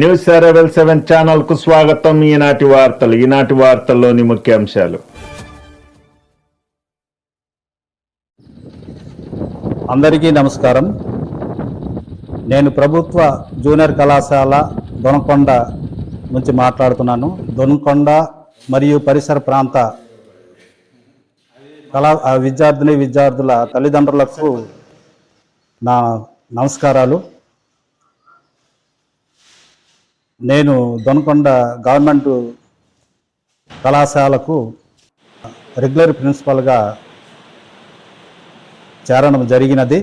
News seven seven ఛానల్కు స్వాగతం. ఈనాటి వార్తలు ఈనాటి వార్తల్లోని ముఖ్యాంశాలు. అందరికీ నమస్కారం. నేను ప్రభుత్వ జూనియర్ కళాశాల దొనకొండ నుంచి మాట్లాడుతున్నాను. దొనకొండ మరియు పరిసర ప్రాంత కళా ఆ విద్యార్థిని విద్యార్థుల తల్లిదండ్రులకు నా నమస్కారాలు. నేను దొనకొండ గవర్నమెంట్ కళాశాలకు రెగ్యులర్ ప్రిన్సిపల్గా చేరడం జరిగినది.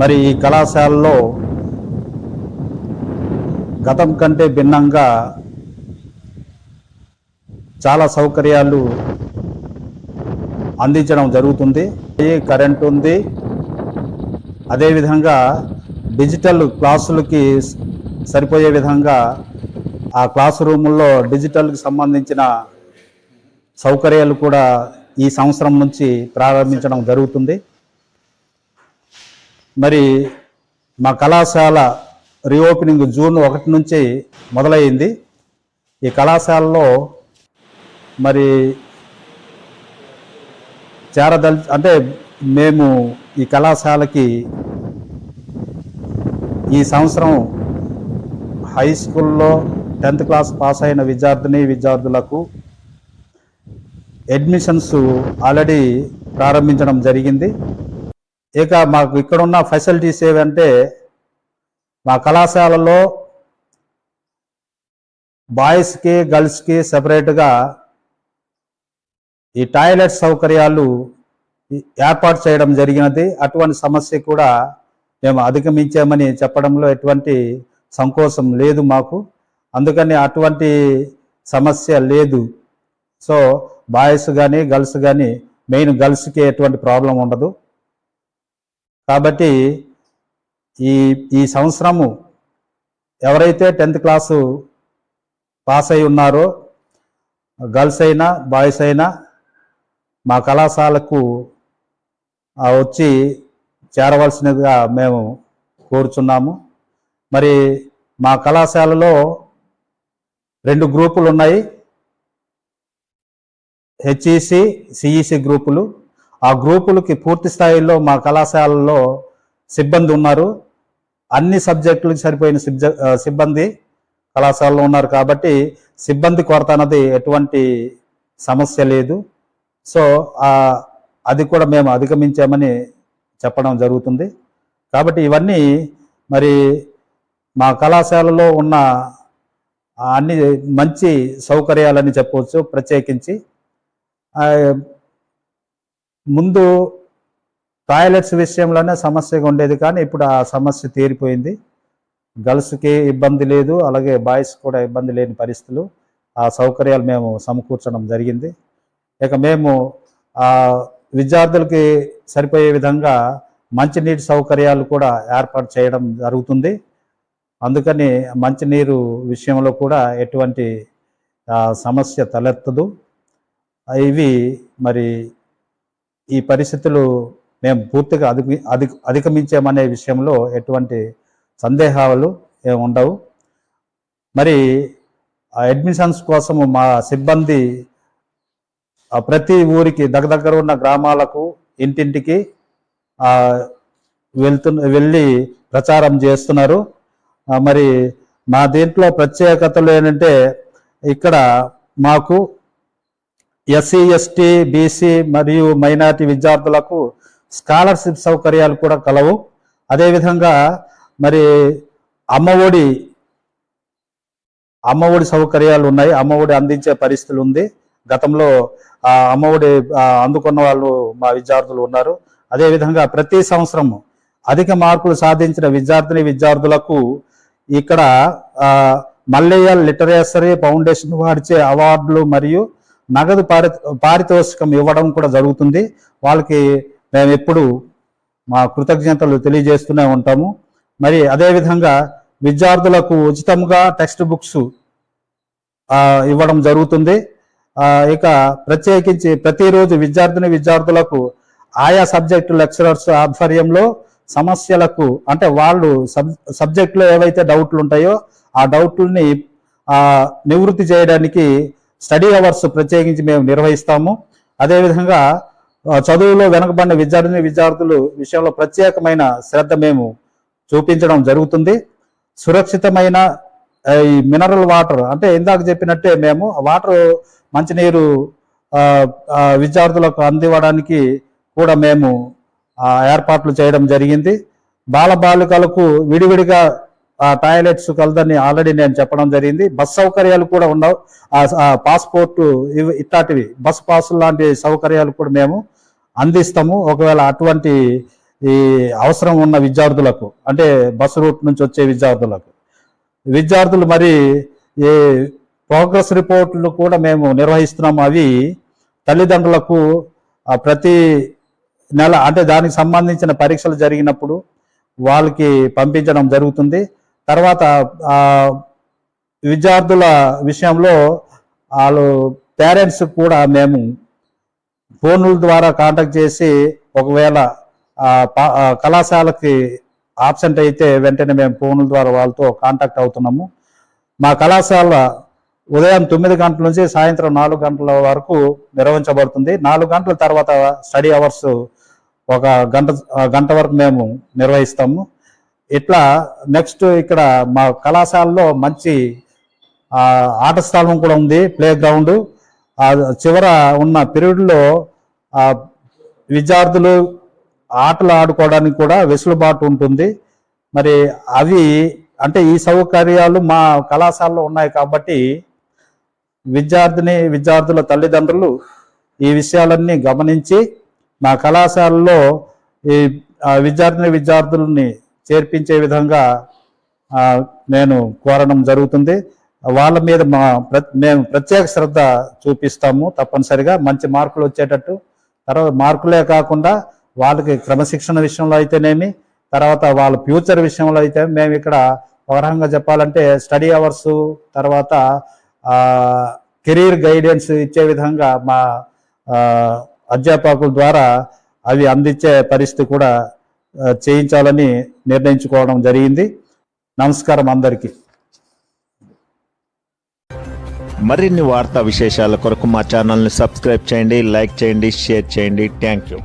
మరి ఈ కళాశాలలో గతం కంటే భిన్నంగా చాలా సౌకర్యాలు అందించడం జరుగుతుంది. ఈ కరెంట్ ఉంది? అదేవిధంగా డిజిటల్ క్లాసులకి సరిపోయే విధంగా ఆ క్లాస్ రూముల్లో డిజిటల్కి సంబంధించిన సౌకర్యాలు కూడా ఈ సంవత్సరం నుంచి ప్రారంభించడం జరుగుతుంది. మరి మా కళాశాల రీఓపెనింగ్ జూన్ ఒకటి నుంచి మొదలైంది. ఈ కళాశాలలో మరి చేరదల్ అంటే మేము ఈ కళాశాలకి ఈ సంవత్సరం హై స్కూల్లో టెన్త్ క్లాస్ పాస్ అయిన విద్యార్థిని విద్యార్థులకు అడ్మిషన్స్ ఆల్రెడీ ప్రారంభించడం జరిగింది. ఇక మాకు ఇక్కడ ఉన్న ఫెసిలిటీస్ ఏవంటే మా కళాశాలలో బాయ్స్కి గర్ల్స్కి సపరేట్గా ఈ టాయిలెట్ సౌకర్యాలు ఏర్పాటు చేయడం జరిగినది. అటువంటి సమస్య కూడా మేము అధిగమించామని చెప్పడంలో ఎటువంటి సంకోచం లేదు మాకు. అందుకని అటువంటి సమస్య లేదు. సో బాయ్స్ కానీ గర్ల్స్ కానీ మెయిన్ గర్ల్స్కి ఎటువంటి ప్రాబ్లం ఉండదు. కాబట్టి ఈ ఈ సంవత్సరము ఎవరైతే టెన్త్ క్లాసు పాస్ అయి ఉన్నారో గర్ల్స్ అయినా బాయ్స్ అయినా మా కళాశాలకు వచ్చి చేరవలసినదిగా మేము కోరుచున్నాము. మరి మా కళాశాలలో రెండు గ్రూపులు ఉన్నాయి. హెచ్ఈసి సిఈసి గ్రూపులు. ఆ గ్రూపులకి పూర్తి స్థాయిలో మా కళాశాలలో సిబ్బంది ఉన్నారు. అన్ని సబ్జెక్టులకు సరిపోయిన సిబ్జ- సిబ్బంది కళాశాలలో ఉన్నారు కాబట్టి సిబ్బంది కొరత అన్నది ఎటువంటి సమస్య లేదు. సో అది కూడా మేము అధిగమించామని చెప్పడం జరుగుతుంది. కాబట్టి ఇవన్నీ మరి మా కళాశాలలో ఉన్న అన్ని మంచి సౌకర్యాలని చెప్పవచ్చు ప్రత్యేకించి. ముందు టాయిలెట్స్ విషయంలోనే సమస్యగా ఉండేది కానీ ఇప్పుడు ఆ సమస్య తీరిపోయింది. గర్ల్స్కి ఇబ్బంది లేదు అలాగే బాయ్స్ కూడా ఇబ్బంది లేని పరిస్థితులు. ఆ సౌకర్యాలు మేము సమకూర్చడం జరిగింది. ఇక మేము విద్యార్థులకి సరిపోయే విధంగా మంచినీటి సౌకర్యాలు కూడా ఏర్పాటు చేయడం జరుగుతుంది. అందుకని మంచినీరు విషయంలో కూడా ఎటువంటి సమస్య తలెత్తదు. ఇవి మరి ఈ పరిస్థితులు మేము పూర్తిగా అధిక అధిక అధిగమించామనే విషయంలో ఎటువంటి సందేహాలు ఏమి ఉండవు. మరి ఆ అడ్మిషన్స్ కోసము మా సిబ్బంది ప్రతి ఊరికి దగ్గర ఉన్న గ్రామాలకు ఇంటింటికి వెళ్తు వెళ్ళి ప్రచారం చేస్తున్నారు. మరి మా దీంట్లో ప్రత్యేకతలు ఏంటంటే ఇక్కడ మాకు ఎస్సీ ఎస్టీ బీసీ మరియు మైనారిటీ విద్యార్థులకు స్కాలర్షిప్ సౌకర్యాలు కూడా కలవు. అదేవిధంగా మరి అమ్మఒడి అమ్మఒడి సౌకర్యాలు ఉన్నాయి. అమ్మఒడి అందించే పరిస్థితులు ఉంది. గతంలో అమ్మఒడి అందుకున్న వాళ్ళు మా విద్యార్థులు ఉన్నారు. అదేవిధంగా ప్రతి సంవత్సరము అధిక మార్కులు సాధించిన విద్యార్థిని విద్యార్థులకు ఇక్కడ మల్లయ్య లిటరేసరీ ఫౌండేషన్ వారిచే అవార్డులు మరియు నగదు పారి పారితోషికం ఇవ్వడం కూడా జరుగుతుంది. వాళ్ళకి మేము ఎప్పుడు మా కృతజ్ఞతలు తెలియజేస్తూనే ఉంటాము. మరి అదేవిధంగా విద్యార్థులకు ఉచితంగా టెక్స్ట్ బుక్స్ ఇవ్వడం జరుగుతుంది. ఇక ప్రత్యేకించి ప్రతిరోజు విద్యార్థిని విద్యార్థులకు ఆయా సబ్జెక్టు లెక్చరర్స్ ఆధ్వర్యంలో సమస్యలకు అంటే వాళ్ళు సబ్ సబ్జెక్ట్లో ఏవైతే డౌట్లు ఉంటాయో ఆ డౌట్లని నివృత్తి చేయడానికి స్టడీ అవర్స్ ప్రత్యేకించి మేము నిర్వహిస్తాము. అదేవిధంగా చదువులో వెనకబడిన విద్యార్థిని విద్యార్థులు విషయంలో ప్రత్యేకమైన శ్రద్ధ మేము చూపించడం జరుగుతుంది. సురక్షితమైన ఈ మినరల్ వాటర్ అంటే ఇందాక చెప్పినట్టే మేము వాటర్ మంచినీరు విద్యార్థులకు అందివ్వడానికి కూడా మేము ఏర్పాట్లు చేయడం జరిగింది. బాల బాలికలకు విడివిడిగా ఆ టాయిలెట్స్ కలదని ఆల్రెడీ నేను చెప్పడం జరిగింది. బస్ సౌకర్యాలు కూడా ఉండవు. ఆ ఇవి ఇట్లాంటివి బస్ పాసులు లాంటి సౌకర్యాలు కూడా మేము అందిస్తాము. ఒకవేళ అటువంటి ఈ అవసరం ఉన్న విద్యార్థులకు అంటే బస్సు రూట్ నుంచి వచ్చే విద్యార్థులకు. విద్యార్థులు మరి ఈ ప్రోగ్రెస్ రిపోర్ట్లు కూడా మేము నిర్వహిస్తున్నాము. అవి తల్లిదండ్రులకు ప్రతి నెల అంటే దానికి సంబంధించిన పరీక్షలు జరిగినప్పుడు వాళ్ళకి పంపించడం జరుగుతుంది. తర్వాత విద్యార్థుల విషయంలో వాళ్ళు పేరెంట్స్ కూడా మేము ఫోన్ల ద్వారా కాంటాక్ట్ చేసి ఒకవేళ పా- కళాశాలకి ఆబ్సెంట్ అయితే వెంటనే మేము ఫోన్ల ద్వారా వాళ్ళతో కాంటాక్ట్ అవుతున్నాము. మా కళాశాల ఉదయం తొమ్మిది గంటల నుంచి సాయంత్రం నాలుగు గంటల వరకు నిర్వహించబడుతుంది. నాలుగు గంటల తర్వాత స్టడీ అవర్స్ ఒక గంట గంట వరకు మేము నిర్వహిస్తాము. ఇట్లా నెక్స్ట్ ఇక్కడ మా కళాశాలలో మంచి ఆట స్థలం కూడా ఉంది ప్లే గ్రౌండ్ చివర ఉన్న పీరియడ్లో విద్యార్థులు ఆటలు ఆడుకోవడానికి కూడా వెసులుబాటు ఉంటుంది. మరి అవి అంటే ఈ సౌకర్యాలు మా కళాశాలలో ఉన్నాయి కాబట్టి విద్యార్థిని విద్యార్థుల తల్లిదండ్రులు ఈ విషయాలన్నీ గమనించి మా కళాశాలలో ఈ విద్యార్థిని విద్యార్థులని చేర్పించే విధంగా నేను కోరడం జరుగుతుంది. వాళ్ళ మీద మా మేము ప్రత్యేక శ్రద్ధ చూపిస్తాము తప్పనిసరిగా. మంచి మార్కులు వచ్చేటట్టు. తర్వాత మార్కులే కాకుండా వాళ్ళకి క్రమశిక్షణ విషయంలో అయితేనేమి తర్వాత వాళ్ళ ఫ్యూచర్ విషయంలో అయితే మేము ఇక్కడ ఒక రకంగా చెప్పాలంటే స్టడీ అవర్స్ తర్వాత కెరీర్ గైడెన్స్ ఇచ్చే విధంగా మా అధ్యాపకుల ద్వారా అవి అందించే పరిస్థితి కూడా చేయించాలని నిర్ణయించుకోవడం జరిగింది. నమస్కారం అందరికీ. మరిన్ని వార్తా విశేషాల కొరకు మా ఛానల్ని సబ్స్క్రైబ్ చేయండి లైక్ చేయండి షేర్ చేయండి. Thank you.